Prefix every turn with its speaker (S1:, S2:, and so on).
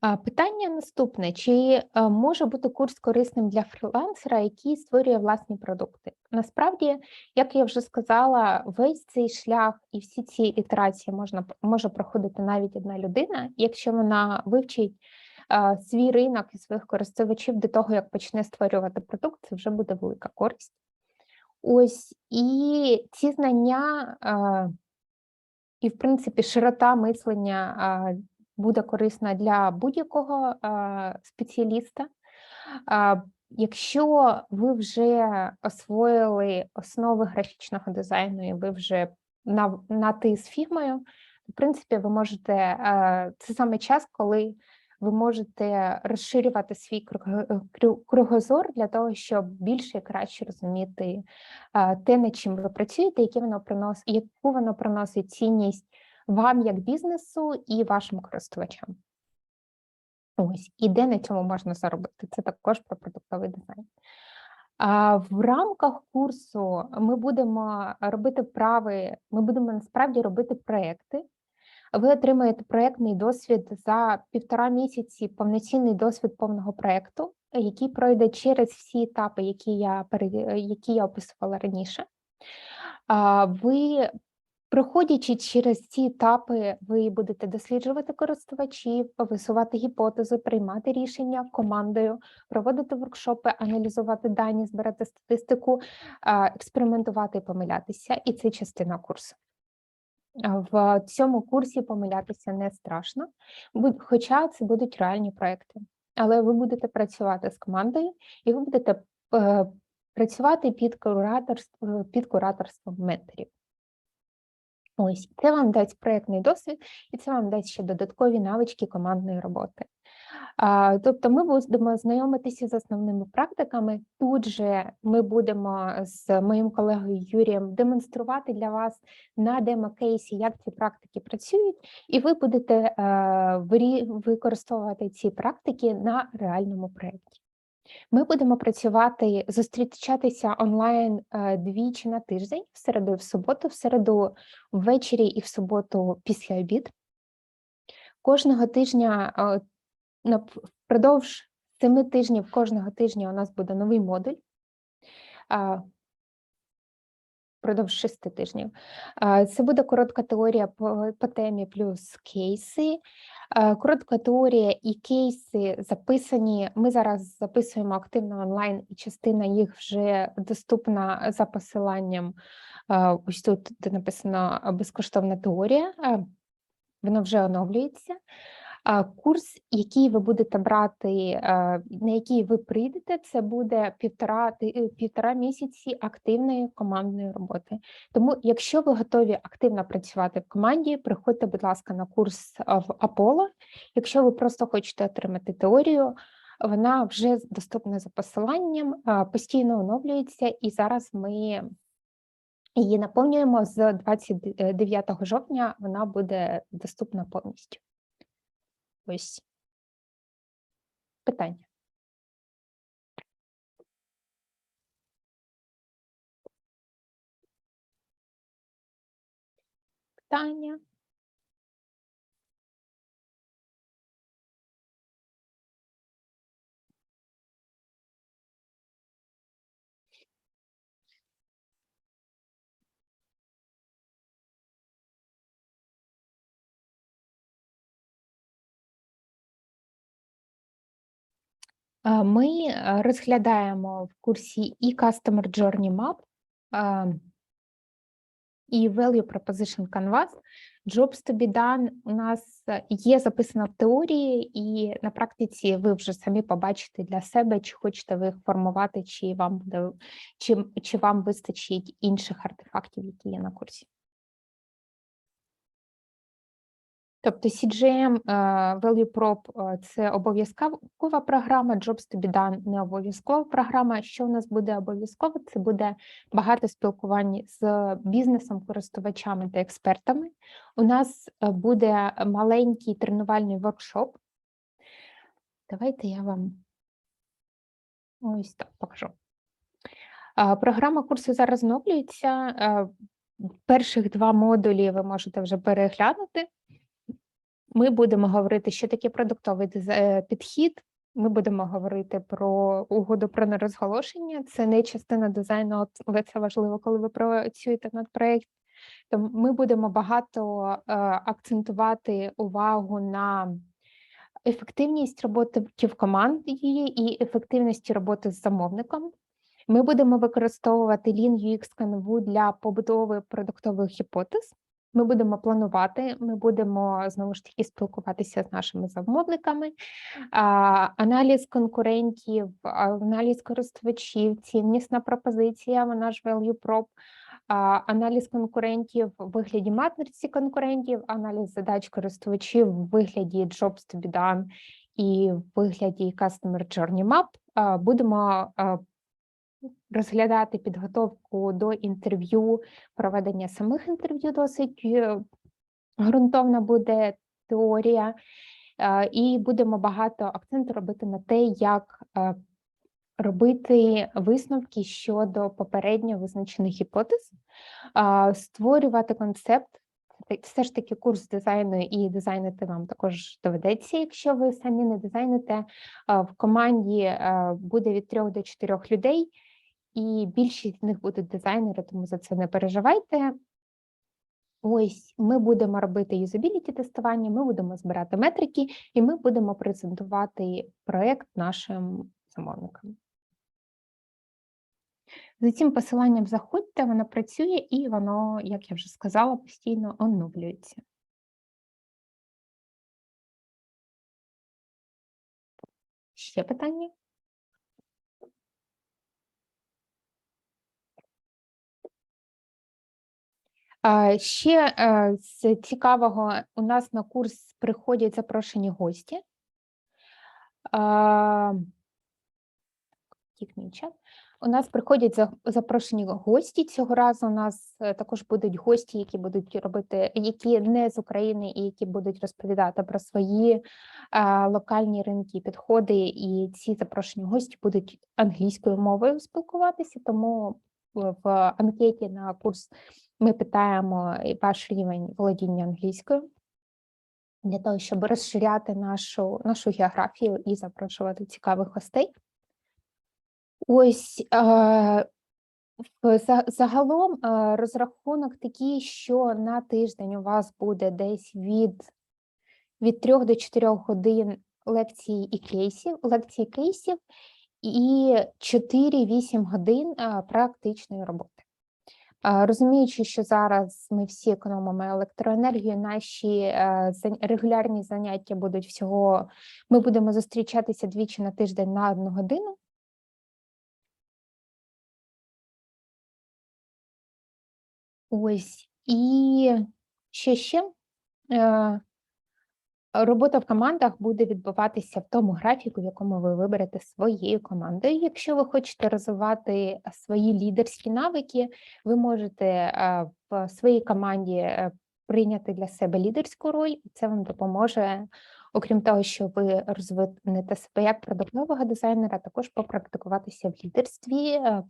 S1: Питання наступне: чи е, може бути курс корисним для фрілансера, який створює власні продукти? Насправді, як я вже сказала, весь цей шлях і всі ці ітерації можна може проходити навіть одна людина, якщо вона вивчить а, свій ринок і своїх користувачів до того, як почне створювати продукт, це вже буде велика користь. Ось і ці знання. а, і, в принципі, широта мислення буде корисна для будь-якого спеціаліста. Якщо ви вже освоїли основи графічного дизайну, і ви вже на, на ти з фігмою, в принципі, ви можете це саме час, коли ви можете розширювати свій кругозор для того, щоб більше і краще розуміти те, над чим ви працюєте, які воно приносить, яку воно приносить цінність вам як бізнесу і вашим користувачам. Ось, і де на цьому можна заробити? Це також про продуктовий дизайн. В рамках курсу ми будемо робити вправи, ми будемо насправді робити проекти. Ви отримаєте проєктний досвід за півтора місяці, повноцінний досвід повного проєкту, який пройде через всі етапи, які я які я описувала раніше. Ви Проходячи через ці етапи, ви будете досліджувати користувачів, висувати гіпотези, приймати рішення командою, проводити воркшопи, аналізувати дані, збирати статистику, експериментувати і помилятися. І це частина курсу. В цьому курсі помилятися не страшно, хоча це будуть реальні проекти. Але ви будете працювати з командою, і ви будете е, працювати під кураторством, під кураторством менторів. Ось це вам дасть проєктний досвід, і це вам дасть ще додаткові навички командної роботи. Тобто, ми будемо знайомитися з основними практиками. Тут же ми будемо з моїм колегою Юрієм демонструвати для вас на демо-кейсі, як ці практики працюють, і ви будете е, використовувати ці практики на реальному проєкті. Ми будемо працювати, зустрічатися онлайн е, двічі на тиждень, в середу і в суботу, в середу ввечері і в суботу після обід. Кожного тижня е, впродовж семи тижнів кожного тижня у нас буде новий модуль. а, Впродовж шести тижнів. Це буде коротка теорія по, по темі плюс кейси. Е, Коротка теорія і кейси записані. Ми зараз записуємо активно онлайн, і частина їх вже доступна за посиланням. е, Ось тут де написано безкоштовна теорія. е, Воно вже оновлюється. Курс, який ви будете брати, е, на який ви прийдете, це буде півтора е, півтора місяці активної командної роботи. Тому, якщо ви готові активно працювати в команді, приходьте, будь ласка, на курс е, в Аполло. Якщо ви просто хочете отримати теорію, вона вже доступна за посиланням, постійно оновлюється, і зараз ми її наповнюємо з 29 жовтня. Вона буде доступна повністю. Ось питання. Питання. Ми розглядаємо в курсі і Customer Journey Map, і Value Proposition Canvas. Jobs to be done у нас є записано в теорії, і на практиці ви вже самі побачите для себе, чи хочете ви їх формувати, чи вам буде, чи, чи вам вистачить інших артефактів, які є на курсі. Тобто CGM, е, Value Prop е, – це обов'язкова програма, Jobs to be done – не обов'язкова програма. Що у нас буде обов'язково? Це буде багато спілкувань з бізнесом, користувачами та експертами. У нас е, буде маленький тренувальний воркшоп. Давайте я вам ось так покажу. Програма курсу зараз оновлюється. Перших два модулі ви можете вже переглянути. Ми будемо говорити, що таке продуктовий е, підхід. Ми будемо говорити про угоду про нерозголошення. Це не частина дизайну, але це важливо, коли ви працюєте над проєктом. Тому ми будемо багато е, акцентувати увагу на ефективність роботи в команді і ефективності роботи з замовником. Ми будемо використовувати Lean UX канву для побудови продуктових гіпотез. Ми будемо планувати, ми будемо знову ж таки спілкуватися з нашими замовниками, аналіз конкурентів, аналіз користувачів, ціннісна пропозиція, вона ж value prop, аналіз конкурентів в вигляді матриці конкурентів, аналіз задач користувачів в вигляді jobs to be done і в вигляді customer journey map. Будемо розглядати підготовку до інтерв'ю, проведення самих інтерв'ю досить е, ґрунтовна буде теорія, е, і будемо багато акценту робити на те, як е, робити висновки щодо попередньо визначених гіпотез, створювати концепт. Все ж таки курс дизайну і дизайнити вам також доведеться, якщо ви самі не дизайните. В команді буде від трьох до чотирьох людей, і більшість з них будуть дизайнери, тому за це не переживайте. Ось ми будемо робити юзабіліті тестування, ми будемо збирати метрики, і ми будемо презентувати проект нашим замовникам. За цим посиланням заходьте, воно працює і воно, як я вже сказала, постійно оновлюється. Ще питання? Ще е, з цікавого у нас на курс приходять запрошені гості. У нас приходять запрошені гості. Цього разу у нас е, також будуть гості, які будуть робити, які не з України і які будуть розповідати про свої локальні ринки, підходи. І ці запрошені гості будуть англійською мовою спілкуватися. Тому в в анкеті на курс ми питаємо і ваш рівень володіння англійською для того, щоб розширяти нашу, нашу географію і запрошувати цікавих гостей. Ось е, загалом розрахунок такий, що на тиждень у вас буде десь від, від 3 до 4 годин лекцій і кейсів, лекцій кейсів і 4-8 годин практичної роботи. Розуміючи, що зараз ми всі економимо електроенергію, наші е, регулярні заняття будуть всього. Ми будемо зустрічатися двічі на тиждень на одну годину. Ось і що ще? Е, Робота в командах буде відбуватися в тому графіку, в якому ви виберете своєю командою. Якщо ви хочете розвивати свої лідерські навики, ви можете е, в своїй команді е, прийняти для себе лідерську роль, і це вам допоможе, окрім того, що ви розвинете себе як продуктового дизайнера, також попрактикуватися в лідерстві, е,